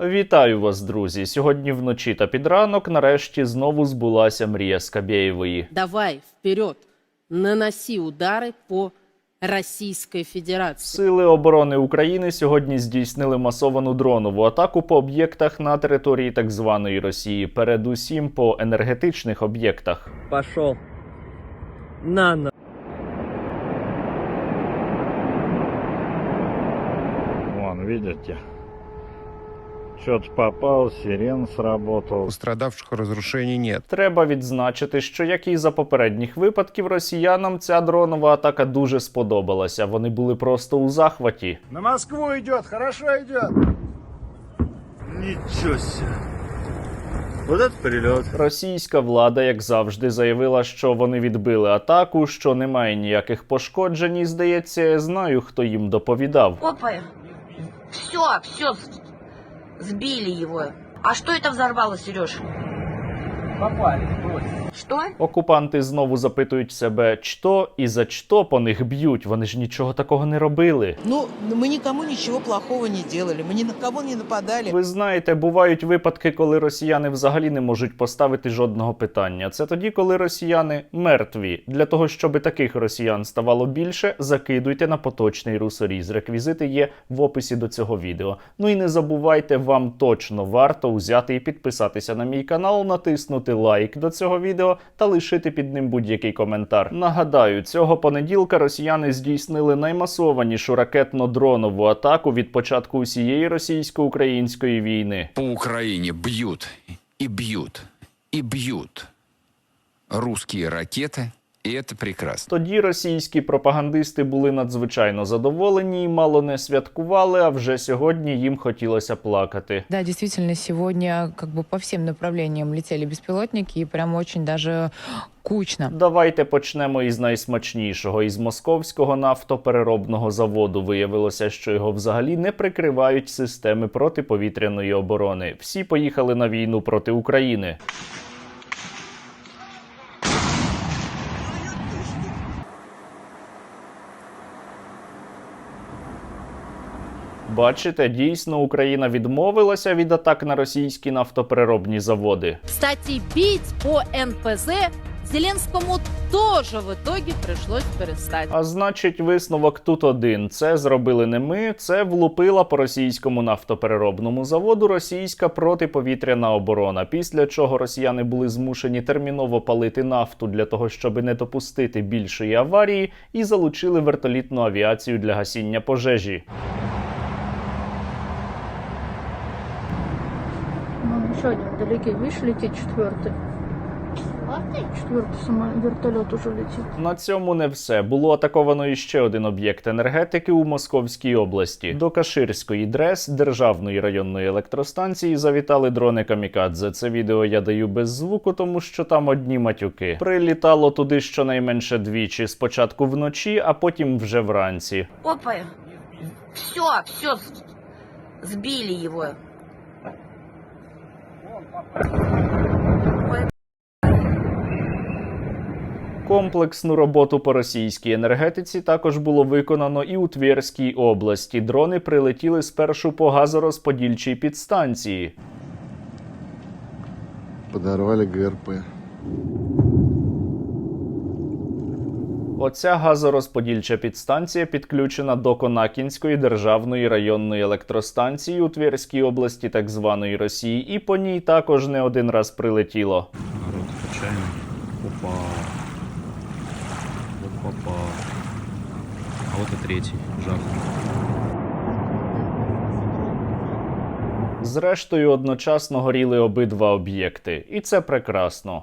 Вітаю вас, друзі! Сьогодні вночі та під ранок нарешті знову збулася мрія Скабєєвої. Давай вперед, наноси удары по Российской Федерации. Сили оборони України сьогодні здійснили масовану дронову атаку по об'єктах на території так званої Росії, передусім по енергетичних об'єктах. Пошел. На на. Вон, видите? Что-то попал, сирен сработал. Пострадавших разрушений нет. Треба відзначити, що як і за попередніх випадків, росіянам ця дронова атака дуже сподобалася. Вони були просто у захваті. На Москву идет, хорошо идет. Ничего себе. Вот это прилет. Російська влада, як завжди, заявила, що вони відбили атаку, що немає ніяких пошкоджень. І здається, я знаю, хто їм доповідав. Опа. Все, все. Сбили его. А что это взорвало, Сереж? Попали. Что? Окупанти знову запитують себе, що і за що по них б'ють. Вони ж нічого такого не робили. Ну, мы никому ничего плохого не делали, мы ни на кого не нападали. Ви знаєте, бувають випадки, коли росіяни взагалі не можуть поставити жодного питання. Це тоді, коли росіяни мертві. Для того, щоб таких росіян ставало більше, закидуйте на поточний русоріз. Реквізити є в описі до цього відео. Ну і не забувайте, вам точно варто взяти і підписатися на мій канал, натиснути лайк до цього відео та лишити під ним будь-який коментар. Нагадаю, цього понеділка росіяни здійснили наймасованішу ракетно-дронову атаку від початку усієї російсько-української війни. По Україні б'ють і б'ють і б'ють русські ракеты, и это прекрасно. Тоді російські пропагандисти були надзвичайно задоволені і мало не святкували, а вже сьогодні їм хотілося плакати. Да, действительно, сегодня как бы по всем направлениям летели беспилотники, и прям очень даже кучно. Давайте почнемо із найсмачнішого. Із московського нафтопереробного заводу виявилося, що його взагалі не прикривають системи протиповітряної оборони. Всі поїхали на війну проти України. Бачите, дійсно Україна відмовилася від атак на російські нафтопереробні заводи. Кстати, бить по НПЗ Зеленскому тоже в итоге пришлось перестать. А значить, висновок тут один: це зробили не ми, це влупила по російському нафтопереробному заводу російська протиповітряна оборона. Після чого росіяни були змушені терміново палити нафту для того, щоб не допустити більшої аварії, і залучили вертолітну авіацію для гасіння пожежі. Ну, еще один вдалеке, видишь, летит четвертый. Четвертый сама вертолет уже летит. На цьому не все. Було атаковано іще один об'єкт енергетики у Московській області. До Каширської ДРЕС державної районної електростанції завітали дрони Камікадзе. Це відео я даю без звуку, тому що там одні матюки. Прилітало туди щонайменше двічі. Спочатку вночі, а потім вже вранці. Опа. Все, все. Сбили его. Комплексну роботу по російській енергетиці також було виконано і у Тверській області. Дрони прилетіли спершу по газорозподільчій підстанції. Подарували ГРП. Оця газорозподільча підстанція підключена до Конакінської державної районної електростанції у Тверській області так званої Росії, і по ній також не один раз прилетіло. Народ качаем. Опа. Попал. А вот и третий. Жах. Зрештою, одночасно горіли обидва об'єкти, і це прекрасно.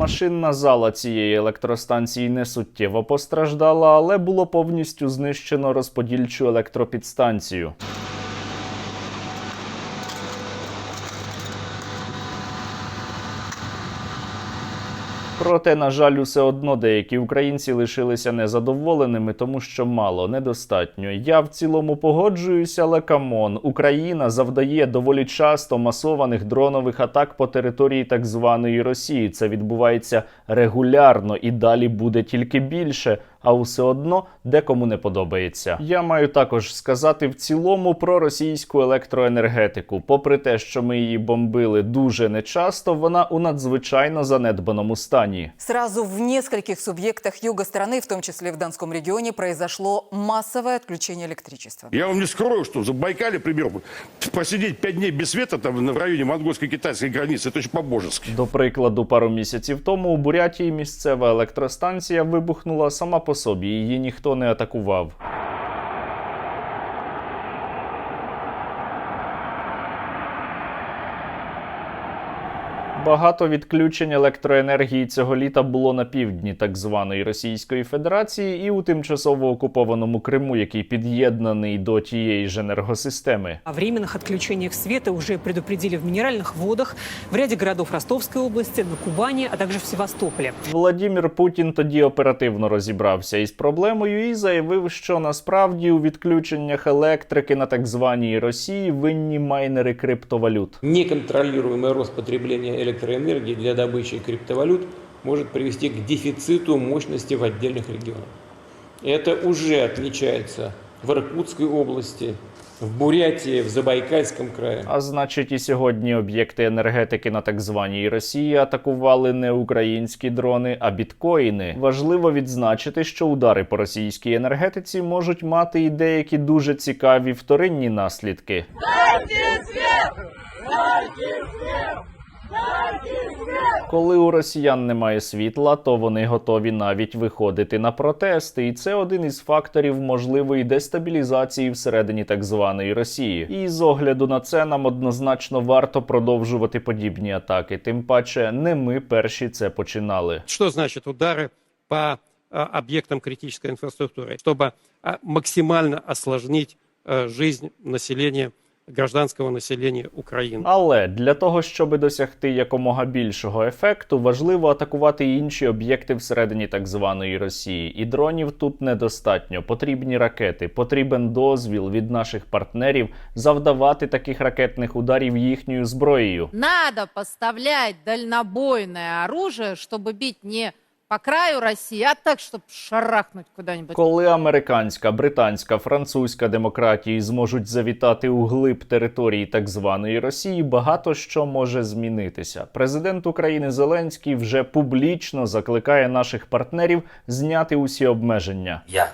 Машинна зала цієї електростанції не суттєво постраждала, але було повністю знищено розподільчу електропідстанцію. Проте, на жаль, усе одно деякі українці лишилися незадоволеними, тому що мало, недостатньо. Я в цілому погоджуюся, але камон, Україна завдає доволі часто масованих дронових атак по території так званої Росії. Це відбувається регулярно і далі буде тільки більше а усе одно декому не подобається. Я маю також сказати в цілому про російську електроенергетику. Попри те, що ми її бомбили дуже нечасто, вона у надзвичайно занедбаному стані. Сразу в нескольких субъектах юга страны, в том числе в Донском регионе, произошло массовое отключение электричества. Я вам не скрою, что в Забайкале, пример, посидеть пять дней без света там в районе монгольско-китайской границы, это очень по-божески. До прикладу, пару місяців тому у Бурятії місцева електростанція вибухнула сама по собі. Її ніхто не атакував. Багато відключень електроенергії цього літа було на півдні так званої Російської Федерації і у тимчасово окупованому Криму, який під'єднаний до тієї ж енергосистеми. О временных отключениях света уже предупредили в Минеральных водах, в ряде городов Ростовской области, на Кубани, а также в Севастополе. Владімір Путін тоді оперативно розібрався із проблемою і заявив, що насправді у відключеннях електрики на так званій Росії винні майнери криптовалют. Неконтролируемый рост потребления электроэнергии для добычи криптовалют может привести к дефициту мощности в отдельных регионах. Это уже отличается в Иркутской области, в Бурятии, в Забайкальском крае. А значить, і сьогодні об'єкти енергетики на так званій Росії атакували не українські дрони, а біткоїни. Важливо відзначити, що удари по російській енергетиці можуть мати і деякі дуже цікаві вторинні наслідки. Коли у росіян немає світла, то вони готові навіть виходити на протести, і це один із факторів можливої дестабілізації всередині так званої Росії. І з огляду на це нам однозначно варто продовжувати подібні атаки. Тим паче, не ми перші це починали. Что значит удары по а, объектам критической инфраструктуры? Чтобы а, максимально осложнить а, жизнь Населения, гражданского населения Украины. Але для того, щоб досягти якомога більшого ефекту, важливо атакувати і інші об'єкти всередині так званої Росії. І дронів тут недостатньо. Потрібні ракети, потрібен дозвіл від наших партнерів завдавати таких ракетних ударів їхньою зброєю. Надо поставлять дальнобойное оружие, чтобы бить не по краю России, а так, чтобы шарахнуть куда-нибудь. Коли американська, британська, французька демократії зможуть завітати у глиб території так званої Росії, багато що може змінитися. Президент України Зеленський вже публічно закликає наших партнерів зняти усі обмеження. Я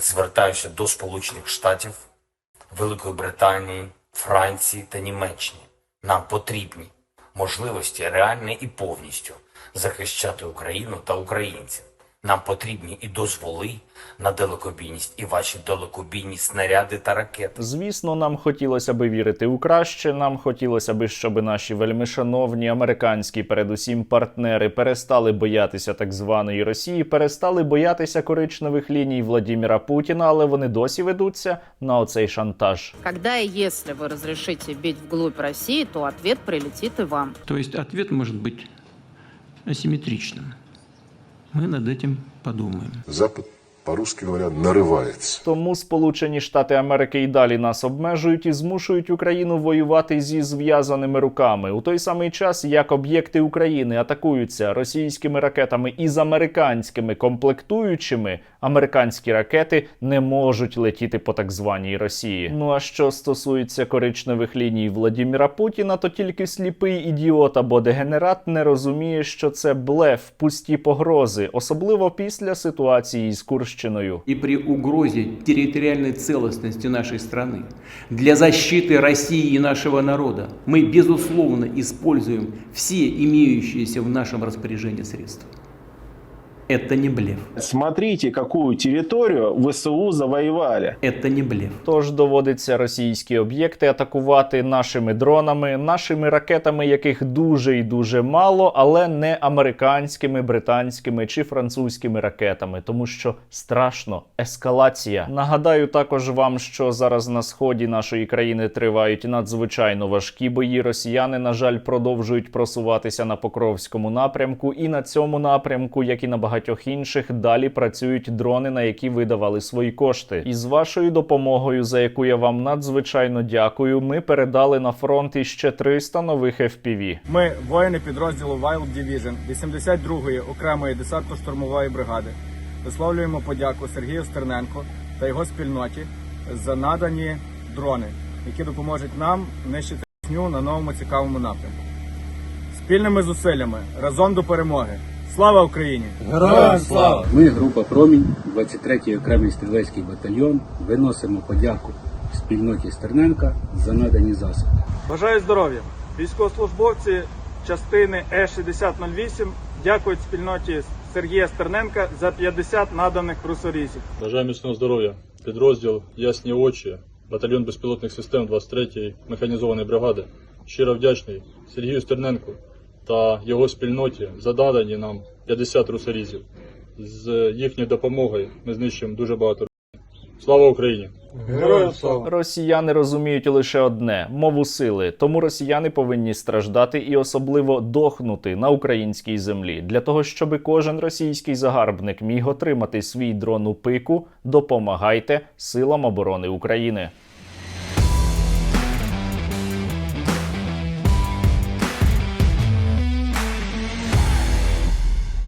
звертаюся до Сполучених Штатів, Великої Британії, Франції та Німеччини. Нам потрібні можливості реально і повністю захищати Україну та українців. Нам потрібні і дозволи на далекобійність, і ваші далекобійні снаряди та ракети. Звісно, нам хотілося би вірити у краще. Нам хотілося би, щоб наші вельмишановні американські, передусім партнери, перестали боятися так званої Росії, перестали боятися коричневих ліній Владіміра Путіна, але вони досі ведуться на оцей шантаж. Когда и если вы разрешите бить вглубь России, то ответ прилетит и вам. То есть ответ может быть асимметричным. Мы над этим подумаем. Запад, по-русски говоря, нарывается. Тому Сполучені Штати Америки і далі нас обмежують і змушують Україну воювати зі зв'язаними руками у той самий час, як об'єкти України атакуються російськими ракетами із американськими комплектуючими. Американські ракети не можуть летіти по так званій Росії. Ну а що стосується коричневих ліній Владіміра Путіна, то тільки сліпий ідіот або дегенерат не розуміє, що це блеф, пусті погрози, особливо після ситуації з Курщиною. И при угрозе территориальной целостности нашей страны, для защиты России и нашего народа, мы, безусловно, используем все имеющиеся в нашем распоряжении средства. Это не блеф. Смотрите, какую территорию ВСУ завоевали. Это не блеф. Тож доводиться російські об'єкти атакувати нашими дронами, нашими ракетами, яких дуже і дуже мало, але не американськими, британськими чи французькими ракетами, тому що страшно ескалація. Нагадаю також вам, що зараз на сході нашої країни тривають надзвичайно важкі бої. Росіяни, на жаль, продовжують просуватися на Покровському напрямку, і на цьому напрямку, як і на багатьох інших, далі працюють дрони, на які видавали свої кошти. І з вашою допомогою, за яку я вам надзвичайно дякую, ми передали на фронт іще 300 нових FPV. Ми, воїни підрозділу Wild Division 82-ї окремої десантно-штурмової бригади, висловлюємо подяку Сергію Стерненко та його спільноті за надані дрони, які допоможуть нам нищити сню на новому цікавому напрямку. Спільними зусиллями разом до перемоги. Слава Україні! Героям слава! Ми, група Промінь, 23-й окремий стрілецький батальйон, виносимо подяку спільноті Стерненка за надані засоби. Бажаю здоров'я! Військовослужбовці частини Е-6008 дякують спільноті Сергія Стерненка за 50 наданих русорізів. Бажаю міцного здоров'я. Підрозділ Ясні очі, батальйон безпілотних систем 23-ї механізованої бригади. Щиро вдячний Сергію Стерненку та його спільноті за надані нам 50 русорізів. З їхньою допомогою ми знищимо дуже багато. Слава Україні! Героям слава! Росіяни розуміють лише одне мову сили, тому росіяни повинні страждати і особливо дохнути на українській землі. Для того, щоб кожен російський загарбник міг отримати свій дрон у пику, допомагайте силам оборони України.